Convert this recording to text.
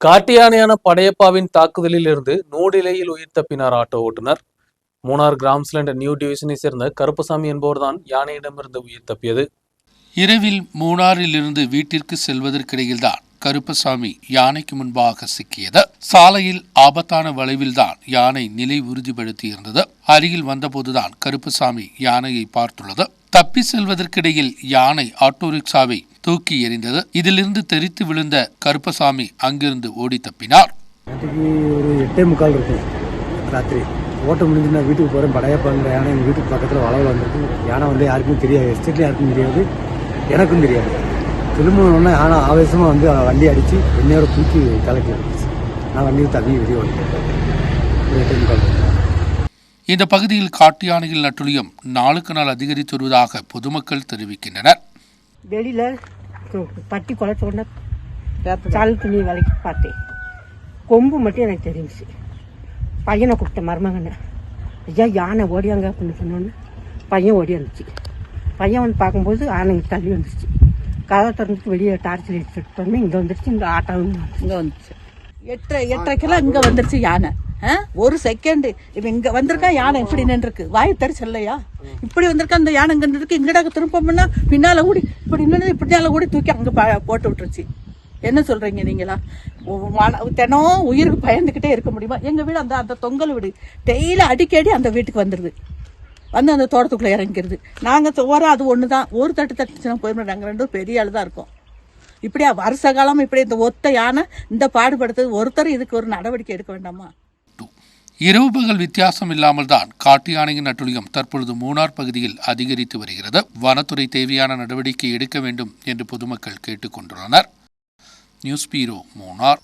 காட்டு யானையான படையப்பாவின் தாக்குதலில் இருந்து நூடிலையில் உயிர் தப்பினார் ஆட்டோ ஓட்டுநர் மூணார் கிராம்ஸ்லேண்ட் நியூ டிவிஷனை சேர்ந்த கருப்பசாமி என்பவர்தான் யானையிடமிருந்து உயிர் தப்பியது. இரவில் மூணாறில் இருந்து வீட்டிற்கு செல்வதற்கிடையில்தான் கருப்பசாமி யானைக்கு முன்பாக சிக்கியது. சாலையில் ஆபத்தான வளைவில்தான் யானை நிலை உறுதிப்படுத்தி இருந்தது அருகில் வந்தபோதுதான் கருப்பசாமி யானையை பார்த்துள்ளது. தப்பி செல்வதற்கிடையில் யானை ஆட்டோ ரிக்ஷாவை தூக்கி எறிந்தது. இதிலிருந்து தெரித்து விழுந்த கருப்பசாமி அங்கிருந்து ஓடி தப்பினார். ஒரு எட்டே முக்கால் இருக்கும். ராத்திரி. ஓட்ட முடிஞ்சு நான் வீட்டுக்கு போகிறேன் படையப்பாங்கிற யானை எங்கள் வீட்டுக்கு பக்கத்தில் வளவில் வந்திருக்கு. யானை வந்து யாருக்கும் தெரியாது. எஸ்டேட்லையும் யாருக்கும் தெரியாது. எனக்கும் தெரியாது. திரும்ப உடனே யானை ஆவேசமாக வந்து வண்டி அடித்து என்னையோட தூக்கி தலைக்கு நான் வண்டியை தள்ளி வெளியே ஓடிட்டேன் இந்த பகுதியில் காட்டு யானைகள் நட்டுழியம் நாளுக்கு நாள் அதிகரித்து வருவதாக பொதுமக்கள் தெரிவிக்கின்றனர். வெளியில் பட்டி குலைச்ச உடனே சால் துணி விலைக்கு பார்த்தேன். கொம்பு மட்டும் எனக்கு தெரிஞ்சுச்சு. பையனை கூப்பிட்டேன் மருமகனை. ஐயா யானை ஓடியாங்க அப்படின்னு சொன்னோன்னு பையன் ஓடி வந்துச்சு. பையன் வந்து பார்க்கும்போது ஆனைங்க தள்ளி வந்துச்சு கதை திறந்துட்டு வெளியே டார்ச் லைட் செட் பண்ணி இங்கே வந்துருச்சு இந்த வந்துச்சு. இங்க வந்துச்சு. எட்டரை எட்டரைக்கெல்லாம் இங்க வந்துருச்சு யானை? ஒரு செகண்ட் இவன் இங்க வந்திருக்கா யானை? இப்படி நின்றுருக்கு. வாய் தரிச்சு இல்லையா இப்படி வந்திருக்கா அந்த யானை இங்க நின்றுருக்கு. இங்கடா திரும்பம்னா பின்னால கூடி இப்படி நின்று இப்படினால கூடி தூக்கி அங்க போட்டு விட்டுருச்சு. என்ன சொல்றீங்க நீங்களா? தினம் உயிருக்கு பயந்துக்கிட்டே இருக்க முடியுமா? எங்க வீடு அந்த அந்த தொங்கல் வீடு. டெய்லி அடிக்கடி அந்த வீட்டுக்கு வந்துருது. வந்து அந்த தோட்டத்துக்குள்ள இறங்கிருது. நாங்க ஓரம் அது ஒன்று தான் ஒரு தட்டு தட்டுச்சுன்னா போயிடும் நாங்கள் ரெண்டும் பெரிய ஆள் தான் இருக்கோம். இப்படியா வருஷ காலம் இப்படி இந்த ஒத்த யானை இந்த பாடுபடுத்தது. ஒருத்தர் இதுக்கு ஒரு நடவடிக்கை எடுக்க வேண்டாமா? இரவு பகல் வித்தியாசம் இல்லாமல் தான் காட்டு யானையின் அட்டுழியம் தற்பொழுது மூணார் பகுதியில் அதிகரித்து வருகிறது. வனத்துறை தேவையான நடவடிக்கை எடுக்க வேண்டும் என்று பொதுமக்கள் கேட்டுக்கொண்டுள்ளனர் நியூஸ் பீரோ மூணார்.